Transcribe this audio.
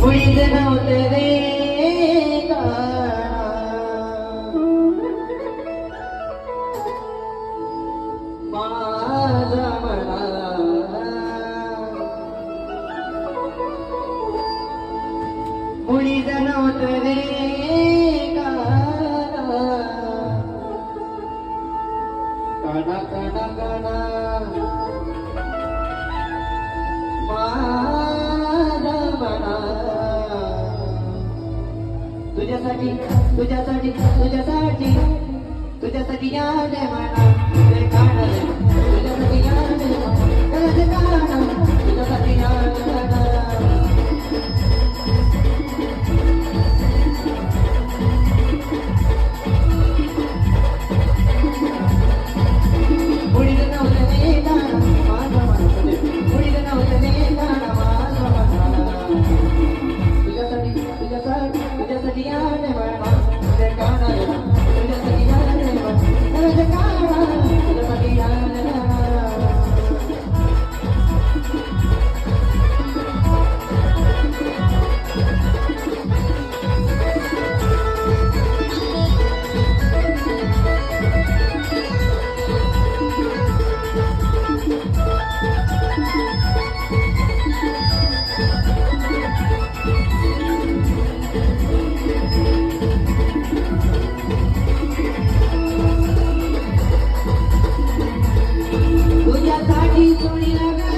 मुळीच नव्हतं रे माझा म्हणा मुळीच नव्हतं रे काळा. काना तुझ्यासाठी तुझ्यासाठी तुझ्यासाठी तुझ्यासाठी या आहे தொழிலாக